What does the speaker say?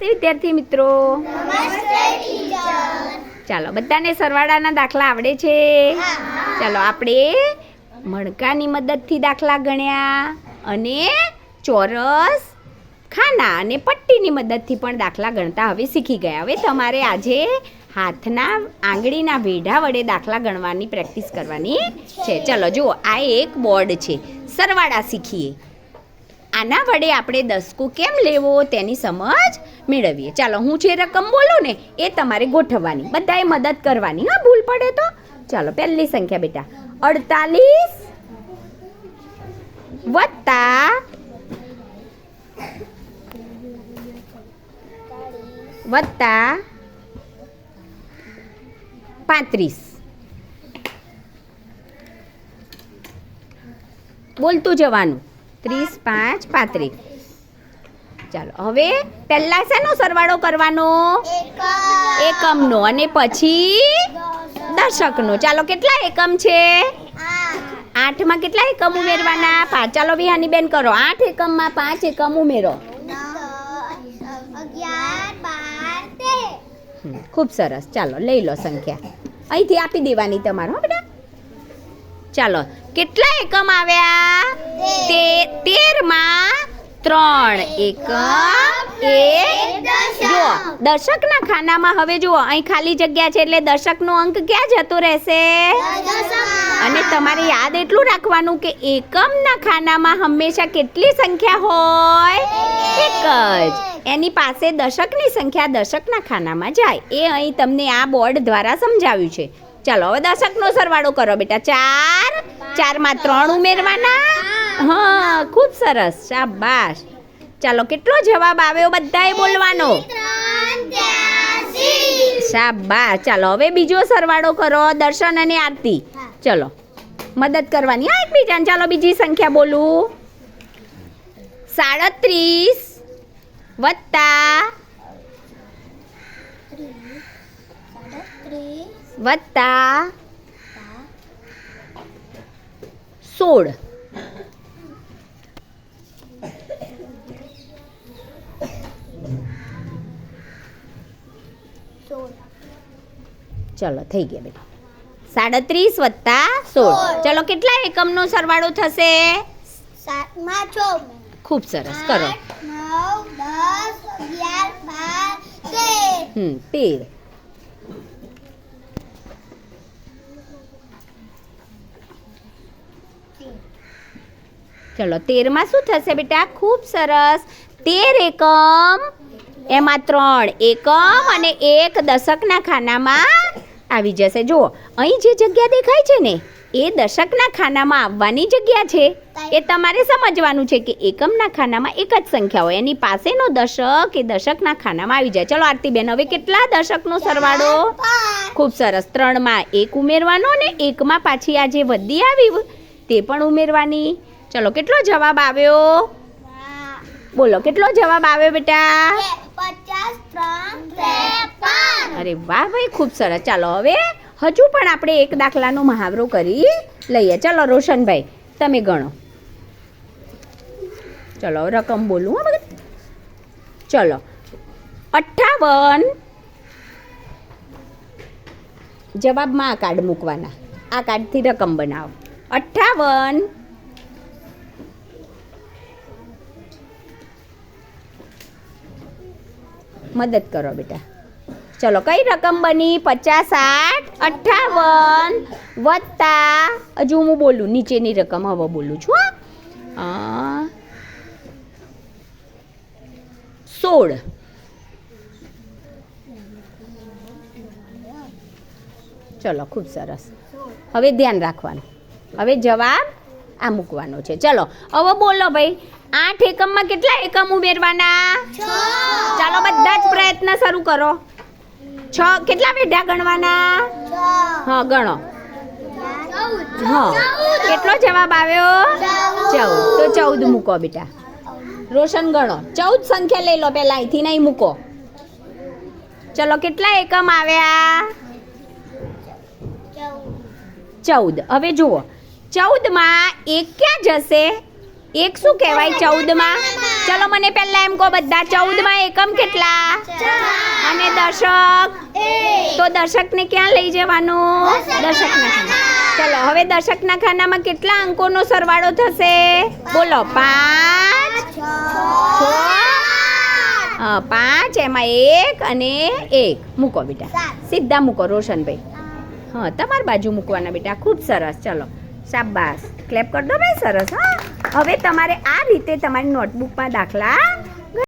વિદ્યાર્થી મિત્રો. ચાલો, બધાને સરવાળાના દાખલા આવડે છે? ચાલો, આપણે મણકાની મદદથી દાખલા ગણ્યા અને ચોરસ ખાના અને પટ્ટીની મદદથી પણ દાખલા ગણતા હવે શીખી ગયા. હવે તમારે આજે હાથના, આંગળીના વેઢા વડે દાખલા ગણવાની પ્રેક્ટિસ કરવાની છે. ચલો, જુઓ, આ એક બોર્ડ છે. સરવાળા શીખીએ. આના વડે આપણે દસકો કેમ લેવો તેની સમજ મેળવીએ. ચાલો, હું જે રકમ બોલું ને, એ તમારે ગોઠવવાની. બધાએ મદદ કરવાની. હા, ભૂલ પડે તો? ચાલો, પહેલી સંખ્યા બેટા. અડતાલીસ વત્તા વત્તા પાંત્રીસ. બોલતું જવાનું. ત્રીસ, પાંચ, પાંત્રીસ. ચાલો હવે પહેલા શેનો સરવાળો કરવાનો? એકમનો અને પછી દશકનો. ચાલો કેટલા એકમ છે? આઠમાં કેટલા એકમ ઉમેરવાના? પાંચ ચાલો વિહાની બેન કરો. આઠ એકમમાં પાંચ એકમ ઉમેરો. ખૂબ સરસ. ચાલો લઈ લો સંખ્યા. અહીંથી આપી દેવાની તમારો હો બેટા. ચાલો કેટલા એકમ આવ્યા? તેરમાં ત્રણ એકમ એક જુઓ દશકના ખાનામાં હવે જુઓ અહીં ખાલી જગ્યા છે એટલે દશકનો અંક ક્યાં જતો રહેશે? અને તમારે યાદ એટલું રાખવાનું કે એકમના ખાનામાં હંમેશા કેટલી સંખ્યા હોય? એક જ. એની પાસે દશકની સંખ્યા દશકના ખાનામાં જાય. એ અહીં તમને આ બોર્ડ દ્વારા સમજાવ્યું છે. ચાલો હવે દશકનો સરવાળો કરો બેટા. ચાર ચારમાં ત્રણ ઉમેરવાના. હા, ખૂબ સરસ, શાબાશ. ચાલો, કેટલો જવાબ આવ્યો બધાએ બોલવાનો? શાબાશ. ચાલો, હવે બીજો સરવાળો કરો, દર્શન અને આરતી. ચલો, મદદ કરવાની. હા, એકબીજાને. ચાલો, બીજી સંખ્યા બોલું. સાડત્રીસ વત્તા વત્તા સોળ. ચલો થઈ ગયા બેટા. સાડત્રીસ વત્તા સોળ. ચલો કેટલા એકમનો સરવાળો થશે? ખૂબ સરસ કરો. હમ તેર. ચલો તેરમાં શું થશે બેટા? ખૂબ સરસ. તેર એકમ એમાં ત્રણ એકમ અને એક દશકના ખાનામાં આવી જશે. જુઓ અહીં જે જગ્યા દેખાય છે ને એ દશકના ખાનામાં આવવાની જગ્યા છે. એ તમારે સમજવાનું છે કે એકમના ખાનામાં એક જ સંખ્યા હોય. એની પાસેનો દશક એ દશકના ખાનામાં આવી જાય. ચલો આરતીબેન હવે કેટલા દશકનો સરવાળો? ખૂબ સરસ. ત્રણમાં એક ઉમેરવાનો ને એકમાં પાછી આ જે વધી આવી તે પણ ઉમેરવાની. ચલો કેટલો જવાબ આવ્યો? બોલો કેટલો જવાબ આવ્યો બેટા? અરે વાહ ભાઈ, ખૂબ સરસ. ચાલો હવે હજુ પણ આપણે એક દાખલાનો મહાવરો કરી લઈએ. ચાલો, રોશનભાઈ, તમે ગણો. ચલો, રકમ બોલું, હા, ભગત. ચલો. અઠ્ઠાવન. જવાબમાં આ કાર્ડ મૂકવાના. આ કાર્ડથી રકમ બનાવો. અઠ્ઠાવન. મદદ કરો બેટા. ચલો, કઈ રકમ બની? પચાસ આઠ, અઠ્ઠાવન, વત્તા, હજુ હું બોલું, નીચેની રકમ હવે બોલું છું સોળ. ચલો, ખૂબ સરસ. હવે ધ્યાન રાખવાનું. હવે જવાબ આ મૂકવાનો છે. ચલો, હવે બોલો ભાઈ આઠ એકમમાં કેટલા એકમ ઉમેરવાના? ચાલો બધા જ પ્રયત્ન શરૂ કરો. છ કેટલા વેઢા ગણવાના? હા ગણો. હા. કેટલો જવાબ આવ્યો? ચૌદ. તો ચૌદ મૂકો બેટા. રોશન ગણો. ચૌદ સંખ્યા લઈ લો પહેલાં અહીંથી નહીં મૂકો. ચલો કેટલા એકમ આવ્યા? ચૌદ. હવે જુઓ. ચૌદમાં એક ક્યાં જશે? એક શું કહેવાય ચૌદમાં? ચલો મને પહેલા એમ કહો બધા ચૌદમાં એકમ કેટલા? અને દશક? તો દશકને ક્યાં લઈ જવાનું? દશકના ખાના ચલો હવે દશકના ખાનામાં કેટલા અંકોનો સરવાળો થશે? બોલો પાંચ? છ? પાંચ એમાં એક અને એક. મૂકો બેટા. સીધા મૂકો રોશનભાઈ. હા તમારી બાજુ મૂકવાના બેટા. ખૂબ સરસ. ચલો શાબાશ. ક્લેપ કરી દો ભાઈ સરસ હા. હવે તમારે આ રીતે તમારી નોટબુકમાં દાખલા